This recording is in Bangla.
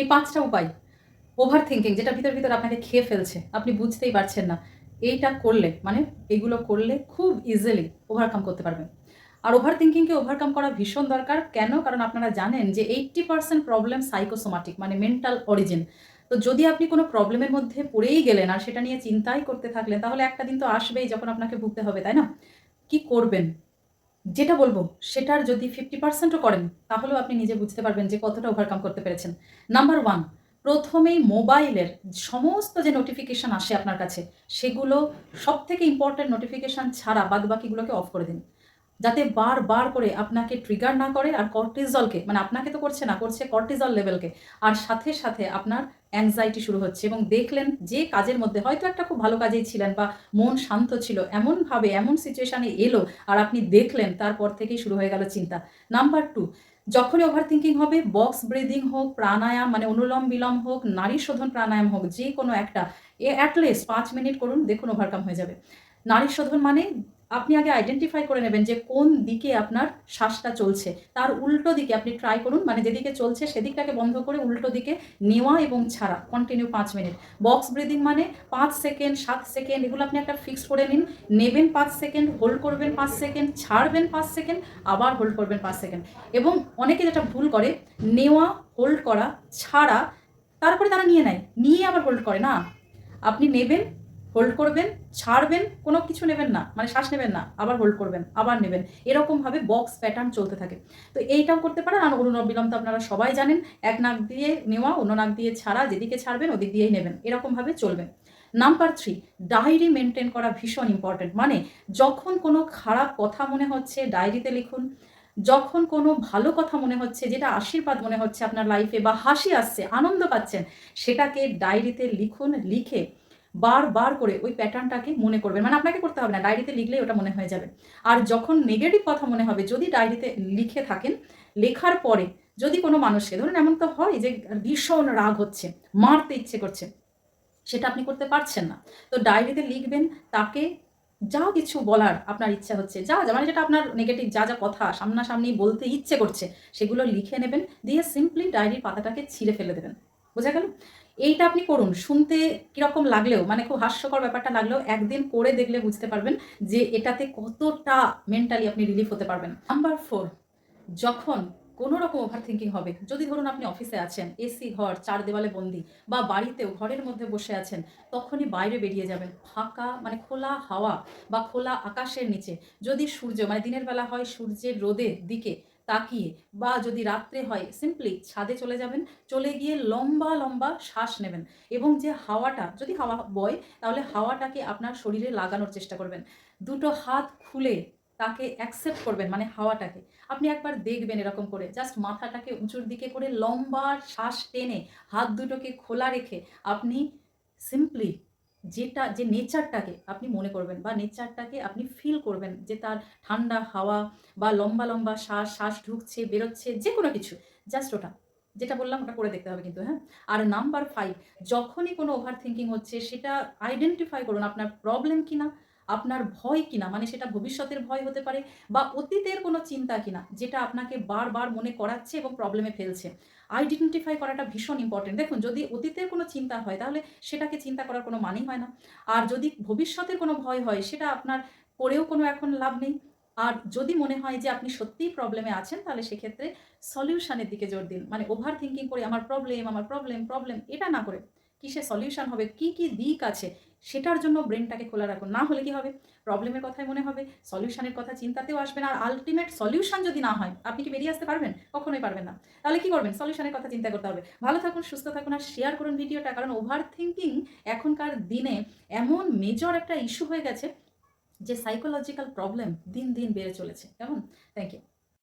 এই পাঁচটা উপায় ওভার থিঙ্কিং যেটা ভিতর ভিতর আপনাকে খেয়ে ফেলছে, আপনি বুঝতেই পারছেন না। এইটা করলে মানে এগুলো করলে খুব ইজিলি ওভারকাম করতে পারবেন। আর ওভার থিঙ্কিংকে ওভারকাম করা ভীষণ দরকার। কেন? কারণ আপনারা জানেন যে এইট্টি পার্সেন্ট প্রবলেম সাইকোসোমাটিক মানে মেন্টাল অরিজিন তো যদি আপনি কোনো প্রবলেমের মধ্যে পড়েই গেলেন আর সেটা নিয়ে চিন্তাই করতে থাকলেন, তাহলে একটা দিন তো আসবেই যখন আপনাকে ভুগতে হবে, তাই না? কি করবেন? যেটা বলব, সেটার যদি ফিফটি পার্সেন্টও করেন, তাহলেও আপনি নিজে বুঝতে পারবেন যে কতটা ওভারকাম করতে পেরেছেন। নাম্বার ওয়ান প্রথমেই মোবাইলের সমস্ত যে নোটিফিকেশান আসে আপনার কাছে, সেগুলো সব থেকে ইম্পর্ট্যান্ট নোটিফিকেশান ছাড়া বাদবাকিগুলোকে অফ করে দিন। যাতে বারবার করে আপনাকে ট্রিগার না করে আর কর্টিজলকে মানে আপনাকে তো করছে না, করছে কর্টিজল লেভেলকে আর সাথে সাথে আপনার অ্যাংজাইটি শুরু হচ্ছে এবং দেখলেন যে কাজের মধ্যে হয়তো একটা খুব ভালো কাজেই ছিলেন বা মন শান্ত ছিল, এমনভাবে এমন সিচুয়েশানে এলো আর আপনি দেখলেন তারপর থেকেই শুরু হয়ে গেল চিন্তা। নাম্বার টু যখনই ওভার থিঙ্কিং হবে বক্স ব্রিদিং হোক, প্রাণায়াম মানে অনুলম বিলম হোক, নারী শোধন প্রাণায়াম হোক, যে কোনো একটা, এ অ্যাটলিস্ট পাঁচ মিনিট করুন, দেখুন ওভারকাম হয়ে যাবে। নারী শোধন মানে আপনি আগে আইডেন্টিফাই করে নেবেন যে কোন দিকে আপনার শ্বাসটা চলছে। তার উল্টো দিকে আপনি ট্রাই করুন মানে যেদিকে চলছে সেদিকটাকে বন্ধ করে উল্টো দিকে নেওয়া এবং ছাড়া কন্টিনিউ পাঁচ মিনিট বক্স ব্রিদিং মানে পাঁচ সেকেন্ড সাত সেকেন্ড এগুলো আপনি একটা ফিক্সড করে নিন। নেবেন পাঁচ সেকেন্ড হোল্ড করবেন পাঁচ সেকেন্ড ছাড়বেন পাঁচ সেকেন্ড আবার হোল্ড করবেন পাঁচ সেকেন্ড এবং অনেকে যেটা ভুল করে, নেওয়া হোল্ড করা, ছাড়া, তারপরে তারা নিয়ে নেয়। নিয়ে আবার হোল্ড করে না। আপনি নেবেন হোল্ড করবেন, ছাড়বেন, কোনো কিছু নেবেন না মানে শ্বাস নেবেন না, আবার হোল্ড করবেন, আবার নেবেন। এরকমভাবে বক্স প্যাটার্ন চলতে থাকে। তো এইটাও করতে পারেন। আর অনুনব বিলম তো আপনারা সবাই জানেন, এক নাক দিয়ে নেওয়া, অন্য নাক দিয়ে ছাড়া, যেদিকে ছাড়বেন ওদিক দিয়েই নেবেন। এরকমভাবে চলবেন। নাম্বার থ্রি ডায়েরি মেনটেন করা ভীষণ ইম্পর্টেন্ট মানে যখন কোনো খারাপ কথা মনে হচ্ছে ডায়েরিতে লিখুন। যখন কোনো ভালো কথা মনে হচ্ছে, যেটা আশীর্বাদ মনে হচ্ছে আপনার লাইফে বা হাসি আসছে, আনন্দ পাচ্ছেন, সেটাকে ডায়েরিতে লিখুন, লিখে বারবার করে ওই প্যাটার্নটাকে মনে করবেন। মানে আপনাকে করতে হবে না ডায়েরিতে লিখলেই ওটা মনে হয়ে যাবে। আর যখন নেগেটিভ কথা মনে হবে, যদি ডায়েরিতে লিখে থাকেন, লেখার পরে যদি কোনো মানুষকে, ধরুন এমন তো হয় যে ভীষণ রাগ হচ্ছে, মারতে ইচ্ছে করছে, সেটা আপনি করতে পারছেন না। তো ডায়েরিতে লিখবেন, তাকে যা কিছু বলার আপনার ইচ্ছা হচ্ছে, যা যা মানে যেটা আপনার নেগেটিভ যা যা কথা সামনাসামনি বলতে ইচ্ছে করছে, সেগুলো লিখে নেবেন, দিয়ে সিম্পলি ডায়েরির পাতাটাকে ছিঁড়ে ফেলে দেবেন। বোঝা গেল? এইটা আপনি করুন। শুনতে কীরকম লাগলেও মানে খুব হাস্যকর ব্যাপারটা লাগলেও একদিন করে দেখলে বুঝতে পারবেন যে এটাতে কতটা মেন্টালি আপনি রিলিফ হতে পারবেন। নাম্বার ফোর যখন কোনো রকম ওভার থিঙ্কিং হবে, যদি ধরুন আপনি অফিসে আছেন এসি ঘর, চার দেওয়ালে বন্দি, বা বাড়িতেও ঘরের মধ্যে বসে আছেন, তখনই বাইরে বেরিয়ে যাবেন। ফাঁকা মানে খোলা হাওয়া বা খোলা আকাশের নিচে। যদি সূর্য মানে দিনের বেলা হয় সূর্যের রোদের দিকে তাকিয়ে বা যদি রাত্রে হয় সিম্পলি ছাদে চলে যাবেন, চলে গিয়ে লম্বা লম্বা শ্বাস নেবেন এবং যে হাওয়াটা, যদি হাওয়া বয়, তাহলে হাওয়াটাকে আপনার শরীরে লাগানোর চেষ্টা করবেন। দুটো হাত খুলে তাকে অ্যাকসেপ্ট করবেন মানে হাওয়াটাকে। আপনি একবার দেখবেন এরকম করে জাস্ট মাথাটাকে উঁচুর দিকে করে লম্বা শ্বাস টেনে হাত দুটোকে খোলা রেখে আপনি সিম্পলি যেটা, যে নেচারটাকে আপনি মনে করবেন বা নেচারটাকে আপনি ফিল করবেন যে তার ঠান্ডা হাওয়া বা লম্বা লম্বা শ্বাস শ্বাস ঢুকছে, বেরোচ্ছে, যে কোনো কিছু জাস্ট ওটা। যেটা বললাম ওটা করে দেখতে হবে কিন্তু হ্যাঁ? আর নাম্বার ফাইভ যখনই কোনো ওভার থিঙ্কিং হচ্ছে, সেটা আইডেন্টিফাই করুন আপনার প্রবলেম কিনা, আপনার ভয় কিনা মানে সেটা ভবিষ্যতের ভয় হতে পারে বা অতীতের কোনো চিন্তা কিনা, যেটা আপনাকে বারবার মনে করাচ্ছে এবং প্রবলেমে ফেলছে। আইডেন্টিফাই করাটা ভীষণ ইম্পর্টেন্ট দেখুন, যদি অতীতের কোনো চিন্তা হয়, তাহলে সেটাকে চিন্তা করার কোনো মানেই হয় না। আর যদি ভবিষ্যতের কোনো ভয় হয়, সেটা আপনার করেও কোনো এখন লাভ নেই। আর যদি মনে হয় যে আপনি সত্যিই প্রবলেমে আছেন, তাহলে সেক্ষেত্রে সলিউশনের দিকে জোর দিন। মানে ওভার থিঙ্কিং করে, আমার প্রবলেম আমার প্রবলেম প্রবলেম এটা না করে। কিসে সলিউশন হবে? কি কি দিক আছে? সেটার জন্য ব্রেনটাকে খোলা রাখুন। না হলে কি হবে? প্রবলেমের কথাই মনে হবে, সলিউশনের কথা চিন্তাতেও আসবে না, আর আলটিমেট সলিউশন যদি না হয়, আপনি কি বেরিয়ে আসতে পারবেন? কখনোই পারবেন না। তাহলে কি করবেন? সলিউশনের কথা চিন্তা করতে হবে। ভালো থাকুন, সুস্থ থাকুন, আর শেয়ার করুন ভিডিওটা, কারণ ওভার থিঙ্কিং এখনকার দিনে এমন মেজর একটা ইস্যু হয়ে গেছে যে সাইকোলজিক্যাল প্রবলেম দিন দিন বেড়ে চলেছে। কেমন? Thank you